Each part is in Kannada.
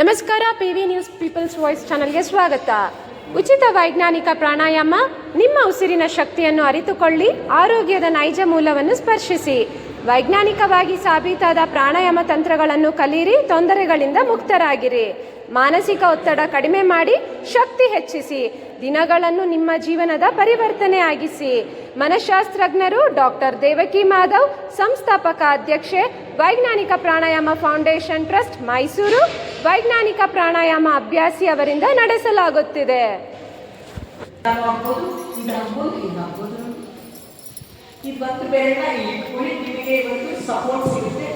ನಮಸ್ಕಾರ P V news people's voice ಚಾನಲ್ಗೆ ಸ್ವಾಗತ. ಉಚಿತ ವೈಜ್ಞಾನಿಕ ಪ್ರಾಣಾಯಾಮ, ನಿಮ್ಮ ಉಸಿರಿನ ಶಕ್ತಿಯನ್ನು ಅರಿತುಕೊಳ್ಳಿ, ಆರೋಗ್ಯದ ನೈಜ ಮೂಲವನ್ನು ಸ್ಪರ್ಶಿಸಿ. ವೈಜ್ಞಾನಿಕವಾಗಿ ಸಾಬೀತಾದ ಪ್ರಾಣಾಯಾಮ ತಂತ್ರಗಳನ್ನು ಕಲಿಯಿರಿ ತೊಂದರೆಗಳಿಂದ ಮುಕ್ತರಾಗಿರಿ. ಮಾನಸಿಕ ಒತ್ತಡ ಕಡಿಮೆ ಮಾಡಿ, ಶಕ್ತಿ ಹೆಚ್ಚಿಸಿ. ದಿನಗಳನ್ನು ನಿಮ್ಮ ಜೀವನದ ಪರಿವರ್ತನೆ ಆಗಿಸಿ. ಮನಃಶಾಸ್ತ್ರಜ್ಞರು ಡಾಕ್ಟರ್ ದೇವಕಿ ಮಾಧವ್, ಸಂಸ್ಥಾಪಕ ಅಧ್ಯಕ್ಷೆ, ವೈಜ್ಞಾನಿಕ ಪ್ರಾಣಾಯಾಮ ಫೌಂಡೇಶನ್ ಟ್ರಸ್ಟ್ ಮೈಸೂರು ವೈಜ್ಞಾನಿಕ ಪ್ರಾಣಾಯಾಮ ಅಭ್ಯಾಸಿ ಅವರಿಂದ ನಡೆಸಲಾಗುತ್ತಿದೆ. ಸಪೋರ್ಟ್ ಹಾಕ್ಬೋದು ಇದು ಹಾಕ್ಬೋದು ಇದು ಹಾಕ್ಬೋದು ನೋಡಿ. ಈ ಬತ್ತು ಬೆರಳ ಇಲ್ಲಿ ಇಟ್ಕೊಳ್ಳಿ ನಿಮಗೆ ಇವತ್ತು ಸಪೋರ್ಟ್ ಸಿಗುತ್ತೆ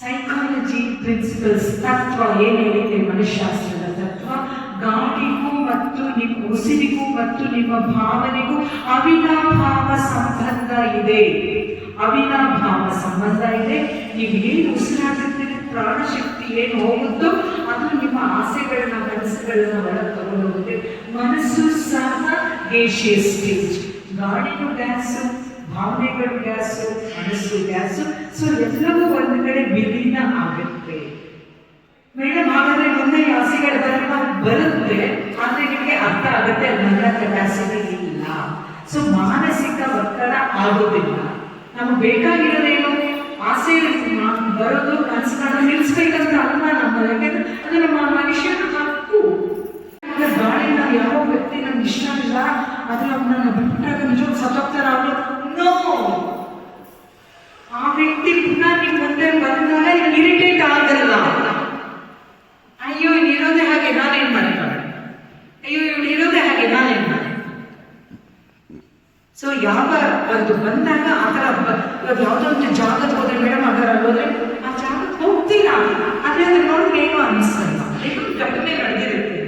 ಸೈಕಾಲಜಿ ಪ್ರಿನ್ಸಿಪಲ್ಸ್ ತತ್ವ, ಏನು ಹೇಳಿದೆ ಮನಃಶಾಸ್ತ್ರದ ತತ್ವ? ಗಾಳಿಗೂ ಮತ್ತು ನಿಮ್ಮ ಉಸಿರಿಗೂ ಮತ್ತು ನಿಮ್ಮ ಭಾವನೆಗೂ ಅವಿನಾಭಾವ ಸಂಬಂಧ ಇದೆ. ಅವಿನಾಭಾವ ಸಂಬಂಧ ಇದೆ. ನೀವು ಏನು ಉಸಿರಾಡುತ್ತೀರಿ ಪ್ರಾಣಶಕ್ತಿ ಏನು ಹೋಗುತ್ತೋ ಅದು ನಿಮ್ಮ ಆಸೆಗಳನ್ನ, ಮನಸ್ಸುಗಳನ್ನ ಒಳಗೆ ತಗೊಂಡೋಗುತ್ತೆ. ಮನಸ್ಸು ಸಹ ಗೇಷಿಯ ಸ್ಟೇಜ್. ಗಾಳಿಗೂ ಗ್ಯಾಸು ಭಾವನೆಗಳು ಗ್ಯಾಸು ಮನಸ್ಸು ಗ್ಯಾಸು ಸೊ ಎಲ್ಲವೂ ಒಂದು ಕಡೆ ವಿಲೀನ ಆಗುತ್ತೆ. ಮೇಡಮ್, ಹಾಗಾದ್ರೆ ಮುಂದೆ ಆಸೆಗಳ ಬರಲ್ಲ ಬರುತ್ತೆ, ಆದ್ರೆ ನಿಮಗೆ ಅರ್ಥ ಆಗುತ್ತೆ ನನ್ನ ಕೆಪಾಸಿಟಿ ಇಲ್ಲ. ಸೊ ಮಾನಸಿಕ ಒತ್ತಡ ಆಗೋದಿಲ್ಲ. ನಮ್ಗೆ ಬೇಕಾಗಿರೋದೇನು ಆಸೆ ಬರೋದು ಕನಸು ಕಾಣೋದು ನಿಲ್ಲಿಸ್ಬೇಕಂತ ಅಲ್ಲ ನಮ್ಮ ಯಾಕೆಂದ್ರೆ ಅದು ನಮ್ಮ ಮನುಷ್ಯನ ಹಕ್ಕು. ಗಾಳಿ ನಾವು ಯಾವ ವ್ಯಕ್ತಿ ನಮ್ಗೆ ಇಷ್ಟ ಇಲ್ಲ, ಅದು ನಮ್ಮನ್ನ ಬಿಟ್ಟಾಗ ನಿಜವಾಗ್ ಸತ್ತೋಗ್ತಾರ ಅವರು ನೋ ಆ ವ್ಯಕ್ತಿ ಪುನಃ ನಿಮ್ ಮುಂದೆ ಬಂದಾಗ ಇರಿಟೇಟ್ ಆಗಲ್ಲ ಅಯ್ಯೋ ಇವ್ನು ಇರೋದೇ ಹಾಗೆ ನಾನೇನ್ ಮಾಡ್ತಾಳೆ ಅಯ್ಯೋ ಇವಳು ಇರೋದೇ ಹಾಗೆ ನಾನೇನ್ ಮಾಡಿ ಸೊ ಯಾವ ಅದು ಬಂದಾಗ ಆ ಥರ ಬ- ಇವಾಗ ಯಾವುದೋ ಒಂದು ಜಾಗಕ್ಕೆ ಹೋದ್ರೆ ಮೇಡಮ್ ಅದರ ಹೋದ್ರೆ ಆ ಜಾಗಕ್ಕೆ ಹೋಗ್ತೀರಾ ಆದ್ರೆ ಅದನ್ನ ನೋಡಿದ್ರೆ ಏನೋ ಅನಿಸ್ತಲ್ಲ ಏನೋ ಘಟನೆ ನಡೆದಿರುತ್ತೆ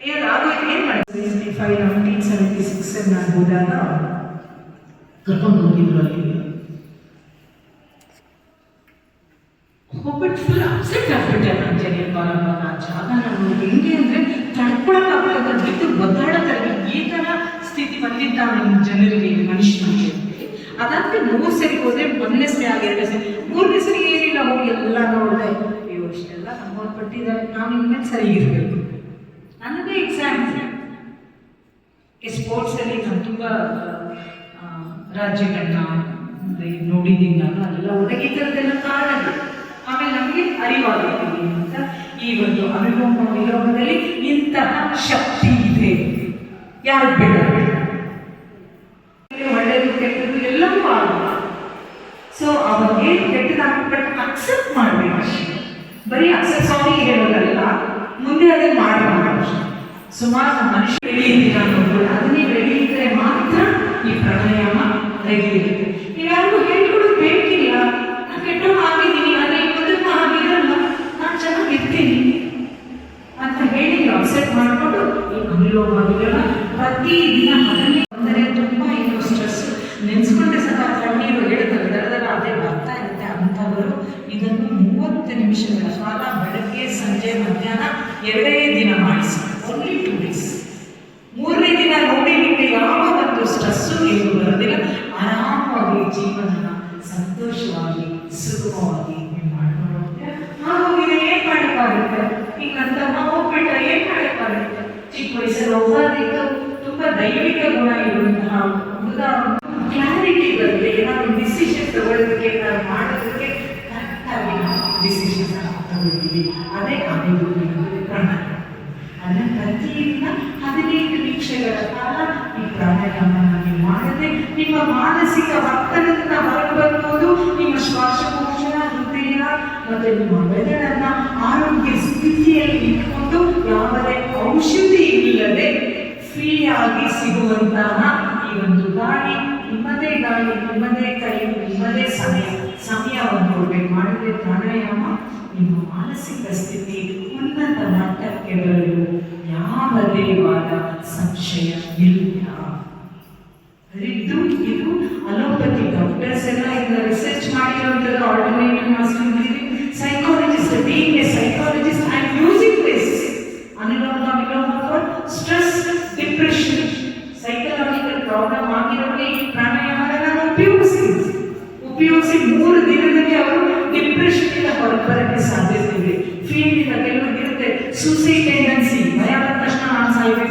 ಅಯ್ಯೋ ಆಗೋಯ್ತು ಏನ್ ಮಾಡಿ seventy five nineteen seventy six ನಾನು ಕರ್ಕೊಂಡು ಹೋಗ್ಬಿಟ್ಟು ಫುಲ್ ಅಪ್ಸೆಟ್ ಆಗ್ಬಿಟ್ಟೆ ನಾನು ಜಾಗ ನಾನು ಅಂದ್ರೆ ತಡ್ಕೊಳಕ್ಕಾಗಲ್ಲ ಬಿದ್ದು ಒದ್ದಾಡತ್ತಾರೆ ಈ ತರ ಸ್ಥಿತಿ ಬಂದಿದ್ದ ನಮ್ಮ ಜನರಿಗೆ ಮನುಷ್ಯನಿಗೆ ಅದಾದ್ರೆ ಮೂರು ಸರಿ ಹೋದ್ರೆ ಸರಿ ಆಗಿ ಎರಡನೇ ಸರಿ. ಮೂರನೇ ಏನಿಲ್ಲ, ಹೋಗಿ ಎಲ್ಲ ನೋಡಿದೆ. ಅಯ್ಯೋ ಇನ್ಮೇಲೆ ಸರಿ ಇರಬೇಕು. ನನ್ನದೇ ಎಕ್ಸಾಂಪಲ್ ಸ್ಪೋರ್ಟ್ಸ್ ಅಲ್ಲಿ ನಾನು ತುಂಬ ರಾಜ್ಯಗಳನ್ನ ನೋಡಿದ್ದೀನಿ ನಾನು ಈ ಥರದ್ದೆಲ್ಲ ಕಾಣಲ್ಲ ಆಮೇಲೆ ನಮಗೆ ಅರಿವಾಗುತ್ತೀವಿ ಅಂತ ಈ ಒಂದು ಅನುಭವ ವಿಲೋಮದಲ್ಲಿ ಇಂತಹ ಶಕ್ತಿ ಇದೆ. ಯಾರು ಬೇಡ? ಒಳ್ಳೆಯದು ಕೆಟ್ಟದ್ದು ಎಲ್ಲವೂ ಆಗುತ್ತೆ ಸೊ ಅವಾಗ ಕೆಟ್ಟದಾಗ ಅಕ್ಸೆಪ್ಟ್ ಮಾಡಬೇಕು ಬರೀ ಅಕ್ಸೆಪ್ಟ್ ಸಾರಿ ಹೇಳೋದಲ್ಲ, ಮುಂದೆ ಅದನ್ನು ಅಷ್ಟೇ. ಸುಮಾರು ಮನುಷ್ಯ ಬೆಳೆಯುತ್ತೀರ ಅನ್ನೋದು ಅದನ್ನೇ ಬೆಳೆಯಿದ್ರೆ ಮಾತ್ರ ಈ ಪ್ರಾಣಾಯಾಮ ತೆಗೆದಿರುತ್ತೆ ಯಾರಿಗೂ ಹೇಳ್ಕೊಡೋದು ಬೇಕಿಲ್ಲ. ನಾನು ಕೆಟ್ಟವನು ಆಗಿದ್ದೀನಿ, ಆದರೆ ಮೊದಲು ಆಗಿರಲ್ಲ ನಾನು ಚೆನ್ನಾಗಿರ್ತೀನಿ ಅಂತ ಹೇಳಿ ಅಪ್ಸೆಟ್ ಮಾಡಿಕೊಂಡು ಈ ಅನುಲೋಮ ಪ್ರತಿ ದಿನ ಅದನ್ನೇ ಅಂದರೆ ತುಂಬ ಏನು ಸ್ಟ್ರೆಸ್ ನೆನೆಸ್ಕೊಂಡ್ರೆ ಸಹ ಕಣ್ಣೀರು ಹೇಳ್ತಾರೆ ದರದರ ಅದೇ ಬರ್ತಾ ಇರುತ್ತೆ ಅಂಥವರು ಇದನ್ನು ಮೂವತ್ತು ನಿಮಿಷಗಳ ಕಾಲ ಬೆಳಗ್ಗೆ, ಸಂಜೆ, ಮಧ್ಯಾಹ್ನ ಎರಡೇ ದಿನ ಮಾಡಿಸಿ. ಮೂರನೇ ದಿನ ನೋಡಿ, ನಿಮಗೆ ಯಾವ ಒಂದು ಸ್ಟ್ರೆಸ್ಸು ಏನು ಆರಾಮವಾಗಿ ಜೀವನ ಸಂತೋಷವಾಗಿ ಸುಗಮವಾಗಿ ನೀವು ಮಾಡ್ಕೊಂಡು ಹೋಗ್ತೀರಾ ಮಾಡೋಕ್ಕಾಗುತ್ತೆ ಏನ್ ಮಾಡಕ್ಕಾಗುತ್ತೆ ಈಗ ನನ್ನ ಹೋಗ್ಬಿಟ್ರೆ ಏನ್ ಚಿಕ್ಕ ವಯಸ್ಸಲ್ಲಿ ಹೋಗೋದಿತ್ತು ತುಂಬಾ ದೈವಿಕ ಗುಣ ಇರುವಂತಹ ಹುಡುಗ ಕ್ಲಾರಿಟಿ ಬರುತ್ತೆ ಏನಾದ್ರು ಡಿಸಿಷನ್ ತಗೊಳ್ಳೋದಕ್ಕೆ ನಾವು ಮಾಡೋದಕ್ಕೆ ಕರೆಕ್ಟಾಗಿ ನಾವು ಡಿಸಿಷನ್ ತಗೊಳ್ತೀವಿ ಅದೇ ಅಭಿವೃದ್ಧಿ ಪ್ರತಿದಿನ ಹದಿನೈದು ನಿಮಿಷಗಳ ಕಾಲ ಈ ಪ್ರಾಣಾಯಾಮ ಮಾಡದೆ ನಿಮ್ಮ ಮಾನಸಿಕ ಒತ್ತಡದಿಂದ ಹೊರಬರ್ಬೋದು ನಿಮ್ಮ ಶ್ವಾಸಕೋಶ ಹೃದಯ ಮತ್ತು ನಿಮ್ಮ ಬೆದಳನ್ನ ಆರೋಗ್ಯ ಸ್ಥಿತಿಯಲ್ಲಿ ಇಟ್ಕೊಂಡು ಯಾವುದೇ ಔಷಧಿ ಇಲ್ಲದೆ ಫ್ರೀ ಆಗಿ ಸಿಗುವಂತಹ ಈ ಒಂದು ಗಾಳಿ ನಿಮ್ಮದೇ ಗಾಳಿ ನಿಮ್ಮದೇ ಕೈ, ನಿಮ್ಮದೇ ಸಮಯ, ಸಮಯವನ್ನು ಕೊಡ್ಬೇಕು ಮಾಡಿದ್ರೆ ಪ್ರಾಣಾಯಾಮ ನಿಮ್ಮ ಮಾನಸಿಕ ಸ್ಥಿತಿ ಉನ್ನತ ಮಟ್ಟಕ್ಕೆ ಬರಲು ಯಾವುದೇ ಸಂಶಯ ಇಲ್ಲ ಇದು ಇದು ಅಲೋಪತಿ ಡಾಕ್ಟರ್ಸ್ ಎಲ್ಲ ಇದನ್ನ research ಮಾಡಿರೋಂಥದ್ದು alternative master psychologist being a psychologist I using this anulom, vilom for stress depression psychological problem ಆಗಿರೋರಿಗೆ ಈ ಪ್ರಾಣಾಯಾಮನ ನಾನು ಉಪಯೋಗಿಸ್ತೀನಿ ಉಪಯೋಗಿಸಿ ಮೂರು ದಿನದಲ್ಲಿ ಅವರು ಡಿಪ್ರೆಷನ್ ಇಂದ ಹೊರಬರಕ್ಕೆ ಸಾಧ್ಯತೆ ಇದೆ. ಫೀಲ್ಡ್ ಇಂದ ಕೆಲವರಿಗೆ ಇರುತ್ತೆ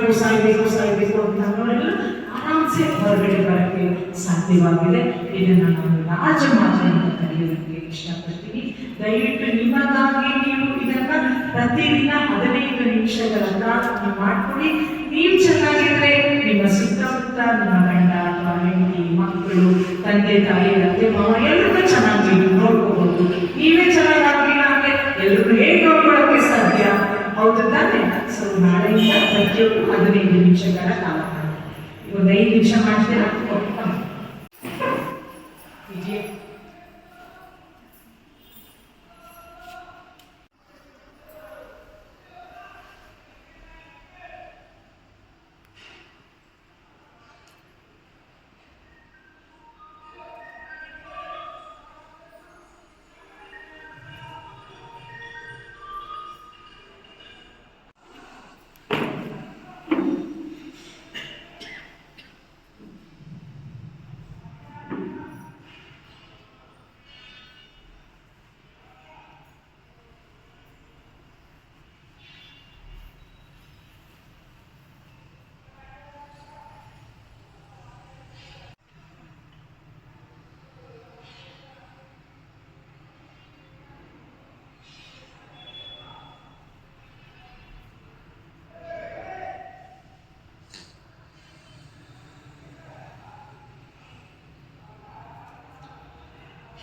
ನಾನು ಸಾಯ್ಬೇಕು ಸಾಯ್ಬೇಕು ಅಂತ ಅನ್ನೋರೆಲ್ಲ ಆರಾಮ್ಸೆ ಹೊರಗಡೆ ಬರಕ್ಕೆ ಸಾಧ್ಯವಾಗಿದೆ. ಇದನ್ನು ನಾನು ಮಾತ್ರ ಅಂತ ಕರೆಯೋದಕ್ಕೆ ಇಷ್ಟಪಡ್ತೀನಿ. ದಯವಿಟ್ಟು ನಿಮಗಾಗಿ ನೀವು ಇದನ್ನ ಪ್ರತಿದಿನ ಹದಿನೈದು ನಿಮಿಷಗಳ ಪ್ರಾರ್ಥನೆ ಮಾಡ್ಕೊಳ್ಳಿ. ನೀವು ಚೆನ್ನಾಗಿದ್ರೆ ನಿಮ್ಮ ಸುತ್ತಮುತ್ತ ನಿಮ್ಮ ಗಂಡ ಅಥವಾ ಹೆಂಡತಿ, ಮಕ್ಕಳು, ತಂದೆ, ತಾಯಿ, ಅತ್ತೆ, ಮಾವ, ಎಲ್ಲರೂ ಚೆನ್ನಾಗಿ ನೋಡ್ಕೋಬಹುದು ನೀವೇ ಚೆನ್ನಾಗಿಲ್ಲ ಅಂದ್ರೆ ಎಲ್ಲರೂ ಹೇಗೆ ನೋಡ್ಕೊಳ್ಳೋಕೆ ಸಾಧ್ಯ? ಹೌದು ತಾನೆ? ಸೊ ನಾಳೆಯಿಂದ ಪ್ರತಿಯೊಬ್ಬರು ಹದಿನೈದು ನಿಮಿಷಗಳ ಕಾಲ ಮಾಡಿ ಒಂದು ಐದು ನಿಮಿಷ ಮಾಡ್ತೀರಾ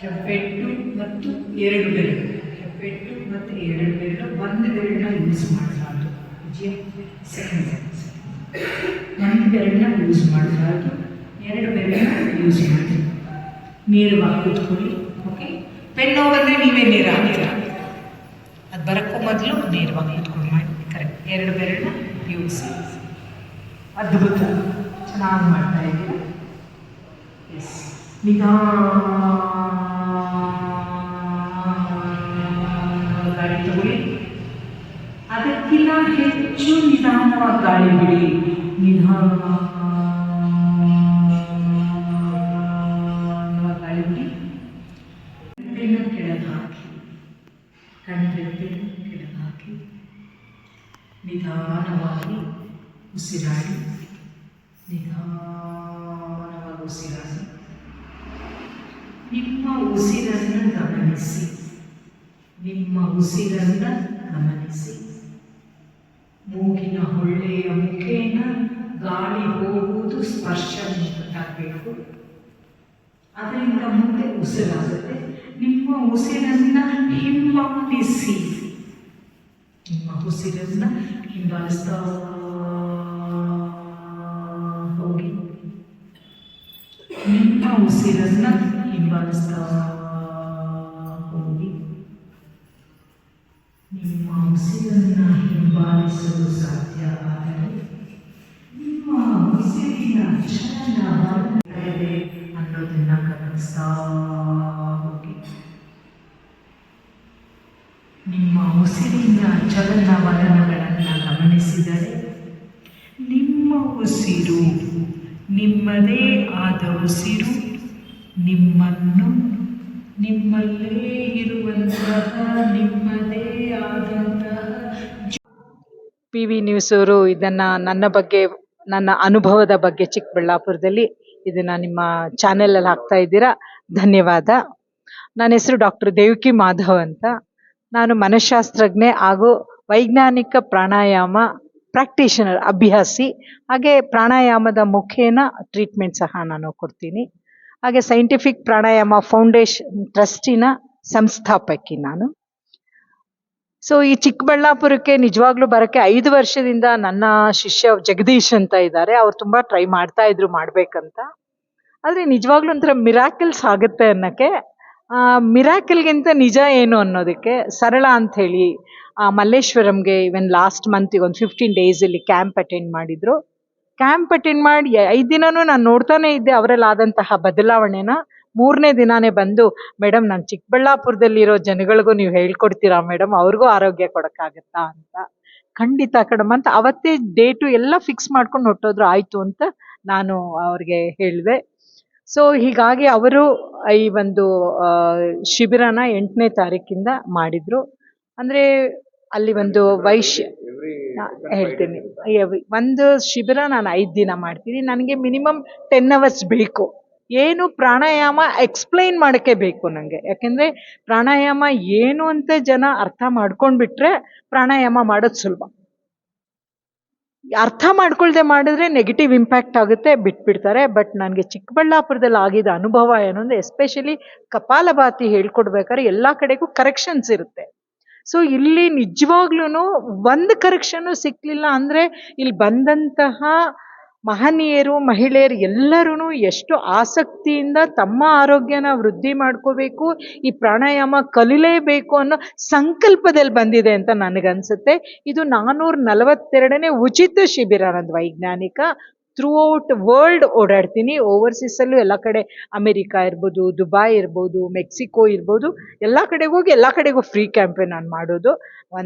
ಹೆಬ್ಬೆಟ್ಟು ಮತ್ತು ಎರಡು ಬೆರಳು. ಹೆಬ್ಬೆಟ್ಟು ಮತ್ತು ಎರಡು ಬೆರಳು ಒಂದು ಬೆರಳನ್ನ ಯೂಸ್ ಮಾಡಬಾರ್ದು ಸೆಕೆಂಡ್ ಒಂದು ಬೆರಳನ್ನ ಯೂಸ್ ಮಾಡಬಾರ್ದು ಎರಡು ಬೆರಳನ್ನ ಯೂಸ್ ಮಾಡಿ ನೇರವಾಗಿ ಕೂತ್ಕೊಳ್ಳಿ ಓಕೆ ಪೆನ್ ಬಂದರೆ ನೀವೇ ನೇರ ಹಾಕಿರ ಅದು ಬರೋಕ್ಕೂ ಮೊದಲು ನೇರವಾಗಿ ಕೂತ್ಕೊಂಡು ಮಾಡಿ ಕರೆಕ್ಟ್ ಎರಡು ಬೆರಳನ್ನ ಯೂಸ್ ಅದ್ಭುತ. ಚೆನ್ನಾಗಿ ಮಾಡ್ತಾ ಇದ್ದೀರಾ ಎಸ್ ನಿಧಾನ ಅದಕ್ಕಿಂತ ಹೆಚ್ಚು ನಿಧಾನವಾಗಿ ಗಾಳಿ ಬಿಡಿ ನಿಧಾನವಾಗಿ ಗಾಳಿ ಬಿಡಿ ಕಣ್ಣನ್ನ ಕೆಳಗೆ ಹಾಕಿ ಕಣ್ಣೆರಡನ್ನು ಕೆಳಗೆ ಹಾಕಿ ನಿಧಾನವಾಗಿ ಉಸಿರಾಡಿ ನಿಧಾನವಾಗಿ ಉಸಿರಾಡಿ ನಿಮ್ಮ ಉಸಿರನ್ನು ಗಮನಿಸಿ ನಿಮ್ಮ ಉಸಿರನ್ನು ಗಮನಿಸಿ ಮೂಗಿನ ಹೊಳ್ಳೆಯ ಮುಖೇನ ಗಾಳಿ ಹೋಗುವುದು ಸ್ಪರ್ಶ ಗೊತ್ತಾಗಬೇಕು ಅದರಿಂದ ಮುಂದೆ ಉಸಿರಾಗುತ್ತೆ. ನಿಮ್ಮ ಉಸಿರನ್ನ ಹಿಂಬಾಲಿಸಿ ನಿಮ್ಮ ಉಸಿರನ್ನ ಹಿಂಬಾಲಿಸ್ತಾ ಹೋಗಿ. ನಿಮ್ಮ ಉಸಿರನ್ನ ಹಿಂಬಾಲಿಸ್ತಾ ಉಸಿರನ್ನ ಹಿಂಬಾಲಿಸಲು ಸಾಧ್ಯ ಆದರೆ ನಿಮ್ಮ ಉಸಿರಿನ ಚಲನ ಇದೆ ಅನ್ನೋದನ್ನ ಗಮನಿಸ್ತಾ ಹೋಗಿ ನಿಮ್ಮ ಉಸಿರಿನ ಚಲನವಲನಗಳನ್ನು ಗಮನಿಸಿದರೆ ನಿಮ್ಮ ಉಸಿರು ನಿಮ್ಮದೇ ಆದ ಉಸಿರು ನಿಮ್ಮನ್ನು, ನಿಮ್ಮಲ್ಲೇ ಇರುವಂತಹ ನಿಮ್ಮದೇ ಆದಂತಹ ಪಿ ವಿ ನ್ಯೂಸ್ ಅವರು ಇದನ್ನ ನನ್ನ ಬಗ್ಗೆ, ನನ್ನ ಅನುಭವದ ಬಗ್ಗೆ ಚಿಕ್ಕಬಳ್ಳಾಪುರದಲ್ಲಿ ಇದನ್ನ ನಿಮ್ಮ ಚಾನೆಲ್ ಅಲ್ಲಿ ಹಾಕ್ತಾ ಇದ್ದೀರಾ. ಧನ್ಯವಾದ. ನನ್ನ ಹೆಸರು ಡಾಕ್ಟರ್ ದೇವಕಿ ಮಾಧವ್ ಅಂತ. ನಾನು ಮನಃಶಾಸ್ತ್ರಜ್ಞೆ ಹಾಗೂ ವೈಜ್ಞಾನಿಕ ಪ್ರಾಣಾಯಾಮ ಪ್ರಾಕ್ಟೀಷನರ್, ಅಭ್ಯಾಸಿ. ಹಾಗೆ ಪ್ರಾಣಾಯಾಮದ ಮುಖೇನ ಟ್ರೀಟ್ಮೆಂಟ್ ಸಹ ನಾನು ಕೊಡ್ತೀನಿ. ಹಾಗೆ ಸೈಂಟಿಫಿಕ್ ಪ್ರಾಣಾಯಾಮ ಫೌಂಡೇಶನ್ ಟ್ರಸ್ಟಿನ ಸಂಸ್ಥಾಪಕಿ ನಾನು. ಸೊ ಈ ಚಿಕ್ಕಬಳ್ಳಾಪುರಕ್ಕೆ ನಿಜವಾಗ್ಲೂ ಬರಕ್ಕೆ ಐದು ವರ್ಷದಿಂದ ನನ್ನ ಶಿಷ್ಯ ಜಗದೀಶ್ ಅಂತ ಇದ್ದಾರೆ. ಅವ್ರು ತುಂಬಾ ಟ್ರೈ ಮಾಡ್ತಾ ಇದ್ರು ಮಾಡ್ಬೇಕಂತ. ಆದರೆ ನಿಜವಾಗ್ಲೂ ಒಂಥರ ಮಿರಾಕಲ್ಸ್ ಆಗುತ್ತೆ ಅನ್ನೋಕ್ಕೆ ಮಿರಾಕಲ್ಗಿಂತ ನಿಜ ಏನು ಅನ್ನೋದಕ್ಕೆ ಸರಳ ಅಂತ ಹೇಳಿ, ಆ, ಮಲ್ಲೇಶ್ವರಂಗೆ ಇವನ್ ಲಾಸ್ಟ್ ಮಂತಿಗೆ ಒಂದು ಫಿಫ್ಟೀನ್ ಅಲ್ಲಿ ಕ್ಯಾಂಪ್ ಅಟೆಂಡ್ ಮಾಡಿದ್ರು. ಕ್ಯಾಂಪ್ ಅಟೆಂಡ್ ಮಾಡಿ, ಐದು ದಿನನೂ ನಾನು ನೋಡ್ತಾನೆ ಇದ್ದೆ ಅವರಲ್ಲಿ ಆದಂತಹ ಬದಲಾವಣೆನ. ಮೂರನೇ ದಿನಾನೇ ಬಂದು ಮೇಡಮ್ ನಾನು ಚಿಕ್ಕಬಳ್ಳಾಪುರದಲ್ಲಿರೋ ಜನಗಳಿಗೂ ನೀವು ಹೇಳ್ಕೊಡ್ತೀರಾ ಮೇಡಮ್ ಅವ್ರಿಗೂ ಆರೋಗ್ಯ ಕೊಡೋಕ್ಕಾಗತ್ತಾ ಅಂತ. ಖಂಡಿತ ಕಡಮ್ ಅಂತ ಅವತ್ತೇ ಡೇಟು ಎಲ್ಲ ಫಿಕ್ಸ್ ಮಾಡ್ಕೊಂಡು ಹೊಟ್ಟೋದ್ರು ಆಯಿತು ಅಂತ ನಾನು ಅವ್ರಿಗೆ ಹೇಳಿದೆ. ಸೊ ಹೀಗಾಗಿ ಅವರು ಈ ಒಂದು ಶಿಬಿರನ ಎಂಟನೇ ತಾರೀಕಿಂದ ಮಾಡಿದ್ರು. ಅಂದರೆ ಅಲ್ಲಿ ಒಂದು ವೈಶ್ಯ ಹೇಳ್ತೀನಿ. ಒಂದು ಶಿಬಿರ ನಾನು ಐದು ದಿನ ಮಾಡ್ತೀನಿ. ನನಗೆ ಮಿನಿಮಮ್ ಟೆನ್ ಅವರ್ಸ್ ಬೇಕು. ಏನು ಪ್ರಾಣಾಯಾಮ ಎಕ್ಸ್ಪ್ಲೈನ್ ಮಾಡೋಕ್ಕೆ ಬೇಕು ನನಗೆ ಯಾಕೆಂದರೆ ಪ್ರಾಣಾಯಾಮ ಏನು ಅಂತ ಜನ ಅರ್ಥ ಮಾಡ್ಕೊಂಡ್ಬಿಟ್ರೆ ಪ್ರಾಣಾಯಾಮ ಮಾಡೋದು ಸುಲಭ. ಅರ್ಥ ಮಾಡ್ಕೊಳ್ದೆ ಮಾಡಿದ್ರೆ ನೆಗೆಟಿವ್ ಇಂಪ್ಯಾಕ್ಟ್ ಆಗುತ್ತೆ, ಬಿಟ್ಬಿಡ್ತಾರೆ. ಬಟ್ ನನಗೆ ಚಿಕ್ಕಬಳ್ಳಾಪುರದಲ್ಲಿ ಆಗಿದ ಅನುಭವ ಏನು ಅಂದರೆ ಎಸ್ಪೆಷಲಿ ಕಪಾಲಭಾತಿ ಹೇಳ್ಕೊಡ್ಬೇಕಾದ್ರೆ ಎಲ್ಲ ಕಡೆಗೂ ಕರೆಕ್ಷನ್ಸ್ ಇರುತ್ತೆ. ಸೊ ಇಲ್ಲಿ ನಿಜವಾಗ್ಲೂ ಒಂದು ಕರೆಕ್ಷನ್ನು ಸಿಕ್ಕಲಿಲ್ಲ ಅಂದರೆ ಇಲ್ಲಿ ಬಂದಂತಹ ಮಹನೀಯರು, ಮಹಿಳೆಯರು ಎಲ್ಲರೂ ಎಷ್ಟು ಆಸಕ್ತಿಯಿಂದ ತಮ್ಮ ಆರೋಗ್ಯನ ವೃದ್ಧಿ ಮಾಡ್ಕೋಬೇಕು, ಈ ಪ್ರಾಣಾಯಾಮ ಕಲಿಲೇಬೇಕು ಅನ್ನೋ ಸಂಕಲ್ಪದಲ್ಲಿ ಬಂದಿದೆ ಅಂತ ನನಗನ್ಸುತ್ತೆ. ಇದು ನಾನ್ನೂರ ನಲವತ್ತೆರಡನೇ ಉಚಿತ ಶಿಬಿರ ನಂದು ವೈಜ್ಞಾನಿಕ. ಥ್ರೂ ಔಟ್ ವರ್ಲ್ಡ್ ಓಡಾಡ್ತೀನಿ ಓವರ್ಸೀಸಲ್ಲೂ ಎಲ್ಲ ಕಡೆ ಅಮೆರಿಕ ಇರ್ಬೋದು ದುಬೈ ಇರ್ಬೋದು ಮೆಕ್ಸಿಕೋ ಇರ್ಬೋದು. ಎಲ್ಲ ಕಡೆಗೆ ಹೋಗಿ ಎಲ್ಲ ಕಡೆಗೂ ಫ್ರೀ ಕ್ಯಾಂಪೇನ್ ನಾನು ಮಾಡೋದು.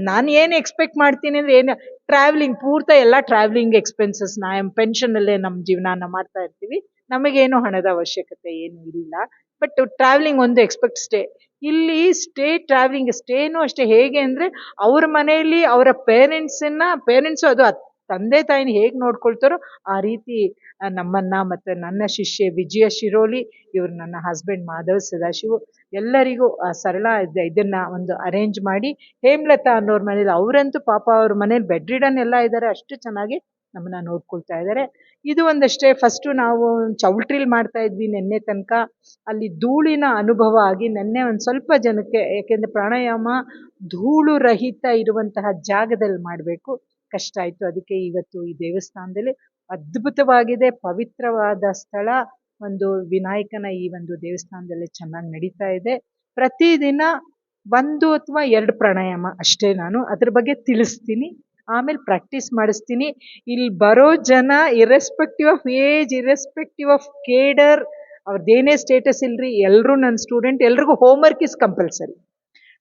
ನಾನು ಏನು ಎಕ್ಸ್ಪೆಕ್ಟ್ ಮಾಡ್ತೀನಿ ಅಂದರೆ ಏನು ಟ್ರಾವೆಲಿಂಗ್ ಪೂರ್ತ ಎಲ್ಲ ಟ್ರಾವೆಲಿಂಗ್ ಎಕ್ಸ್ಪೆನ್ಸಸ್ ನಾ ಎಂ ಪೆನ್ಷನಲ್ಲೇ ನಮ್ಮ ಜೀವನಾನ ಮಾಡ್ತಾ ಇರ್ತೀವಿ. ನಮಗೇನು ಹಣದ ಅವಶ್ಯಕತೆ ಏನು ಇಲ್ಲ. ಬಟ್ ಟ್ರಾವೆಲಿಂಗ್ ಒಂದು ಎಕ್ಸ್ಪೆಕ್ಟ್ ಸ್ಟೇ ಇಲ್ಲಿ ಸ್ಟೇ ಟ್ರಾವೆಲಿಂಗ್ ಸ್ಟೇನು ಅಷ್ಟೇ. ಹೇಗೆ ಅಂದರೆ ಅವ್ರ ಮನೆಯಲ್ಲಿ ಅವರ ಪೇರೆಂಟ್ಸನ್ನ ಪೇರೆಂಟ್ಸು ಅದು ತಂದೆ ತಾಯಿನ ಹೇಗೆ ನೋಡ್ಕೊಳ್ತಾರೋ ಆ ರೀತಿ ನಮ್ಮನ್ನ ಮತ್ತು ನನ್ನ ಶಿಷ್ಯೆ ವಿಜಯ ಶಿರೋಲಿ, ಇವರು ನನ್ನ ಹಸ್ಬೆಂಡ್ ಮಾಧವ್ ಸದಾಶಿವು, ಎಲ್ಲರಿಗೂ ಸರಳ ಇದ್- ಇದನ್ನ ಒಂದು ಅರೇಂಜ್ ಮಾಡಿ ಹೇಮಲತಾ ಅನ್ನೋರ ಮನೇಲಿ ಅವರಂತೂ ಪಾಪ ಅವ್ರ ಮನೇಲಿ ಬೆಡ್ ರಿಡನ್ ಎಲ್ಲ ಇದ್ದಾರೆ ಅಷ್ಟು ಚೆನ್ನಾಗಿ ನಮ್ಮನ್ನ ನೋಡ್ಕೊಳ್ತಾ ಇದ್ದಾರೆ ಇದು ಒಂದಷ್ಟೇ ಫಸ್ಟು ನಾವು ಚೌಲ್ಟ್ರಿಲ್ ಮಾಡ್ತಾ ಇದ್ವಿ ನಿನ್ನೆ ತನಕ. ಅಲ್ಲಿ ಧೂಳಿನ ಅನುಭವ ಆಗಿ ನಿನ್ನೆ ಒಂದು ಸ್ವಲ್ಪ ಜನಕ್ಕೆ, ಯಾಕೆಂದ್ರೆ ಪ್ರಾಣಾಯಾಮ ಧೂಳು ರಹಿತ ಇರುವಂತಹ ಜಾಗದಲ್ಲಿ ಮಾಡಬೇಕು. ಕಷ್ಟ ಆಯಿತು. ಅದಕ್ಕೆ ಇವತ್ತು ಈ ದೇವಸ್ಥಾನದಲ್ಲಿ ಅದ್ಭುತವಾಗಿದೆ, ಪವಿತ್ರವಾದ ಸ್ಥಳ. ಒಂದು ವಿನಾಯಕನ ಈ ಒಂದು ದೇವಸ್ಥಾನದಲ್ಲಿ ಚೆನ್ನಾಗಿ ನಡೀತಾ ಇದೆ. ಪ್ರತಿದಿನ ಒಂದು ಅಥವಾ ಎರಡು ಪ್ರಾಣಾಯಾಮ ಅಷ್ಟೇ ನಾನು ಅದ್ರ ಬಗ್ಗೆ ತಿಳಿಸ್ತೀನಿ. ಆಮೇಲೆ ಪ್ರಾಕ್ಟೀಸ್ ಮಾಡಿಸ್ತೀನಿ. ಇಲ್ಲಿ ಬರೋ ಜನ irrespective of age irrespective of cadre ಅವ್ರದ್ದೇನೇ status ಇಲ್ರಿ ಎಲ್ಲರೂ ನನ್ನ ಸ್ಟೂಡೆಂಟ್ ಎಲ್ರಿಗೂ ಹೋಮ್ವರ್ಕ್ ಇಸ್ ಕಂಪಲ್ಸರಿ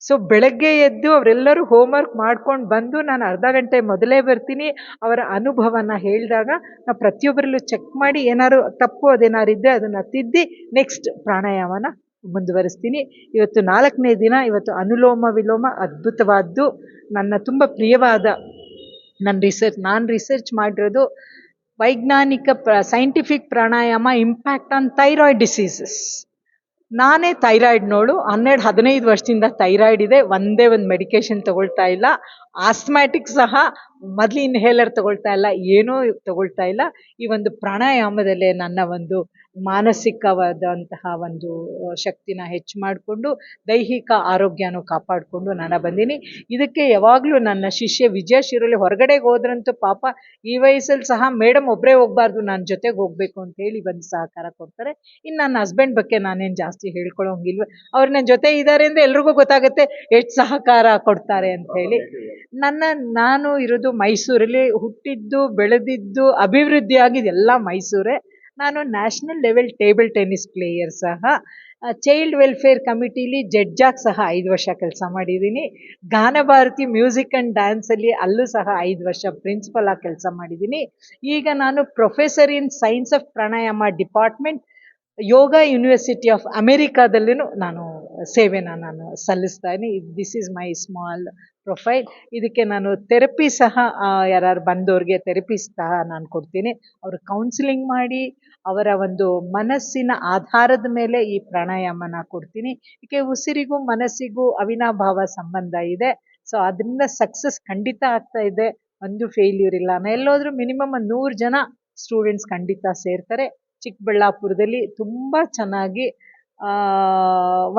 ಸೊ ಬೆಳಗ್ಗೆ ಎದ್ದು ಅವರೆಲ್ಲರೂ ಹೋಮ್ವರ್ಕ್ ಮಾಡ್ಕೊಂಡು ಬಂದು ನಾನು ಅರ್ಧ ಗಂಟೆ ಮೊದಲೇ ಬರ್ತೀನಿ, ಅವರ ಅನುಭವನ ಹೇಳಿದಾಗ ನಾವು ಪ್ರತಿಯೊಬ್ಬರಲ್ಲೂ ಚೆಕ್ ಮಾಡಿ ಏನಾದ್ರು ತಪ್ಪು ಅದೇನಾರು ಇದ್ದರೆ ಅದನ್ನು ತಿದ್ದಿ ನೆಕ್ಸ್ಟ್ ಪ್ರಾಣಾಯಾಮನ ಮುಂದುವರಿಸ್ತೀನಿ. ಇವತ್ತು ನಾಲ್ಕನೇ ದಿನ, ಇವತ್ತು ಅನುಲೋಮ ವಿಲೋಮ ಅದ್ಭುತವಾದ್ದು. ನನ್ನ ತುಂಬ ಪ್ರಿಯವಾದ ನನ್ನ ರಿಸರ್ಚ್ ನಾನು ರಿಸರ್ಚ್ ಮಾಡಿರೋದು ವೈಜ್ಞಾನಿಕ ಪ್ರ scientific pranayama impact on thyroid diseases ನಾನೇ ಥೈರಾಯ್ಡ್ ನೋಡು, ಹನ್ನೆರಡು, ಹದಿನೈದು ವರ್ಷದಿಂದ ಥೈರಾಯ್ಡ್ ಇದೆ, ಒಂದೇ ಒಂದು ಮೆಡಿಕೇಶನ್ ತಗೊಳ್ತಾ ಇಲ್ಲ. ಆಸ್ಮ್ಯಾಟಿಕ್ ಸಹ ಮೊದ್ಲು ಇನ್ಹೇಲರ್ ತಗೊಳ್ತಾ ಇಲ್ಲ, ಏನೂ ತಗೊಳ್ತಾ ಇಲ್ಲ. ಈ ಒಂದು ಪ್ರಾಣಾಯಾಮದಲ್ಲೇ ನನ್ನ ಒಂದು ಮಾನಸಿಕವಾದಂತಹ ಒಂದು ಶಕ್ತಿನ ಹೆಚ್ಚು ಮಾಡಿಕೊಂಡು ದೈಹಿಕ ಆರೋಗ್ಯನೂ ಕಾಪಾಡಿಕೊಂಡು ನಾನು ಬಂದೀನಿ. ಇದಕ್ಕೆ ಯಾವಾಗಲೂ ನನ್ನ ಶಿಷ್ಯ ವಿಜಯ ಶಿರೋಲಿ ಹೊರಗಡೆಗೆ ಹೋದ್ರಂತೂ ಪಾಪ ಈ ವಯಸ್ಸಲ್ಲಿ ಸಹ ಮೇಡಮ್ ಒಬ್ಬರೇ ಹೋಗ್ಬಾರ್ದು ನನ್ನ ಜೊತೆಗೆ ಹೋಗ್ಬೇಕು ಅಂತ ಹೇಳಿ ಬಂದು ಸಹಕಾರ ಕೊಡ್ತಾರೆ. ಇನ್ನು ನನ್ನ ಹಸ್ಬೆಂಡ್ ಬಗ್ಗೆ ನಾನೇನು ಜಾಸ್ತಿ ಹೇಳ್ಕೊಳ್ಳೋಂಗಿಲ್ವ ಅವ್ರು ನನ್ನ ಜೊತೆ ಇದ್ದಾರೆ ಅಂದರೆ ಎಲ್ರಿಗೂ ಗೊತ್ತಾಗುತ್ತೆ ಎಷ್ಟು ಸಹಕಾರ ಕೊಡ್ತಾರೆ ಅಂತ ಹೇಳಿ. ನನ್ನ, ನಾನು ಇರೋದು ಮೈಸೂರಲ್ಲಿ ಹುಟ್ಟಿದ್ದು, ಬೆಳೆದಿದ್ದು ಅಭಿವೃದ್ಧಿ ಆಗಿದ್ದು ಎಲ್ಲ ಮೈಸೂರೇ. ನಾನು national level table tennis player ಸಹ ಚೈಲ್ಡ್ ವೆಲ್ಫೇರ್ ಕಮಿಟಿಲಿ ಜಡ್ಜಾಗಿ ಸಹ ಐದು ವರ್ಷ ಕೆಲಸ ಮಾಡಿದ್ದೀನಿ. ಗಾನ ಭಾರತಿ ಮ್ಯೂಸಿಕ್ ಆ್ಯಂಡ್ ಡ್ಯಾನ್ಸಲ್ಲಿ ಅಲ್ಲೂ ಸಹ ಐದು ವರ್ಷ ಪ್ರಿನ್ಸಿಪಲ್ ಆಗಿ ಕೆಲಸ ಮಾಡಿದ್ದೀನಿ. ಈಗ ನಾನು professor in science of pranayama department Yoga university of ಅಮೆರಿಕಾದಲ್ಲೂ ನಾನು ಸೇವೆನ ನಾನು ಸಲ್ಲಿಸ್ತಾ ಇದ್ದೀನಿ. This is my small profile ಇದಕ್ಕೆ ನಾನು ಥೆರಪಿ ಸಹ ಯಾರು ಬಂದವ್ರಿಗೆ ಥೆರಪಿ ಸಹ ನಾನು ಕೊಡ್ತೀನಿ. ಅವರು ಕೌನ್ಸಿಲಿಂಗ್ ಮಾಡಿ, ಅವರ ಒಂದು ಮನಸ್ಸಿನ ಆಧಾರದ ಮೇಲೆ ಈ ಪ್ರಾಣಾಯಾಮನ ಕೊಡ್ತೀನಿ. ಇದಕ್ಕೆ ಉಸಿರಿಗೂ ಮನಸ್ಸಿಗೂ ಅವಿನಾಭಾವ ಸಂಬಂಧ ಇದೆ. ಸೊ ಅದರಿಂದ ಸಕ್ಸಸ್ ಖಂಡಿತ ಆಗ್ತಾ ಇದೆ. ಒಂದು ಫೇಲ್ಯೂರ್ ಇಲ್ಲ. ನಾನು ಎಲ್ಲೋದ್ರೂ ಮಿನಿಮಮ್ ನೂರು ಜನ ಸ್ಟೂಡೆಂಟ್ಸ್ ಖಂಡಿತ ಸೇರ್ತಾರೆ. ಚಿಕ್ಕಬಳ್ಳಾಪುರದಲ್ಲಿ ತುಂಬ ಚೆನ್ನಾಗಿ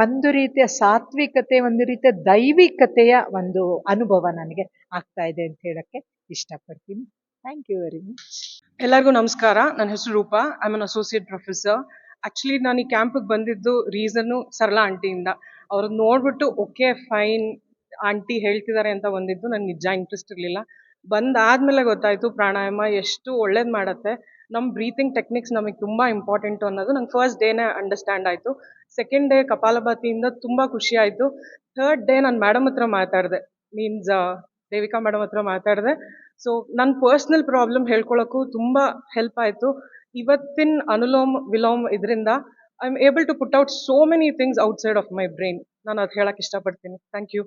ಒಂದು ರೀತಿಯ ಸಾತ್ವಿಕತೆ, ಒಂದು ರೀತಿಯ ದೈವಿಕತೆಯ ಒಂದು ಅನುಭವ ನನಗೆ ಆಗ್ತಾ ಇದೆ ಅಂತ ಹೇಳಕ್ಕೆ ಇಷ್ಟಪಡ್ತೀನಿ. ಥ್ಯಾಂಕ್ ಯು ವೆರಿ ಮಚ್ ಎಲ್ಲರಿಗೂ ನಮಸ್ಕಾರ. ನನ್ನ ಹೆಸರು Rupa. I an associate professor actually ನಾನು ಈ ಕ್ಯಾಂಪಿಗೆ ಬಂದಿದ್ದು ರೀಸನ್ನು ಸರಳ ಆಂಟಿಯಿಂದ ಅವ್ರನ್ನ ನೋಡ್ಬಿಟ್ಟು ಓಕೆ ಫೈನ್ ಆಂಟಿ ಹೇಳ್ತಿದ್ದಾರೆ ಅಂತ ಬಂದಿದ್ದು, ನನಗೆ ನಿಜ ಇಂಟ್ರೆಸ್ಟ್ ಇರಲಿಲ್ಲ. ಬಂದಾದ್ಮೇಲೆ ಗೊತ್ತಾಯಿತು, ಪ್ರಾಣಾಯಾಮ ಎಷ್ಟು ಒಳ್ಳೇದು ಮಾಡುತ್ತೆ. ನಮ್ಮ ಬ್ರೀತಿಂಗ್ ಟೆಕ್ನಿಕ್ಸ್ ನಮಗೆ ತುಂಬ ಇಂಪಾರ್ಟೆಂಟು ಅನ್ನೋದು ನಂಗೆ ಫಸ್ಟ್ ಡೇನೇ ಅಂಡರ್ಸ್ಟ್ಯಾಂಡ್ ಆಯಿತು. ಸೆಕೆಂಡ್ ಡೇ ಕಪಾಲಭಾತಿಯಿಂದ ತುಂಬ ಖುಷಿ ಆಯಿತು. ಥರ್ಡ್ ಡೇ ನಾನು ಮೇಡಮ್ ಹತ್ರ ಮಾತಾಡಿದೆ. ಮೀನ್ಸ್ ದೇವಿಕಾ ಮೇಡಮ್ ಹತ್ರ ಮಾತಾಡಿದೆ. ಸೊ ನನ್ನ ಪರ್ಸ್ನಲ್ ಪ್ರಾಬ್ಲಮ್ ಹೇಳ್ಕೊಳಕ್ಕೂ ತುಂಬ ಹೆಲ್ಪ್ ಆಯಿತು. ಇವತ್ತಿನ ಅನುಲೋಮ್ ವಿಲೋಮ್ ಇದರಿಂದ I am able to put out so many things outside of my brain ನಾನು ಅದು ಹೇಳಕ್ಕೆ ಇಷ್ಟಪಡ್ತೀನಿ. Thank you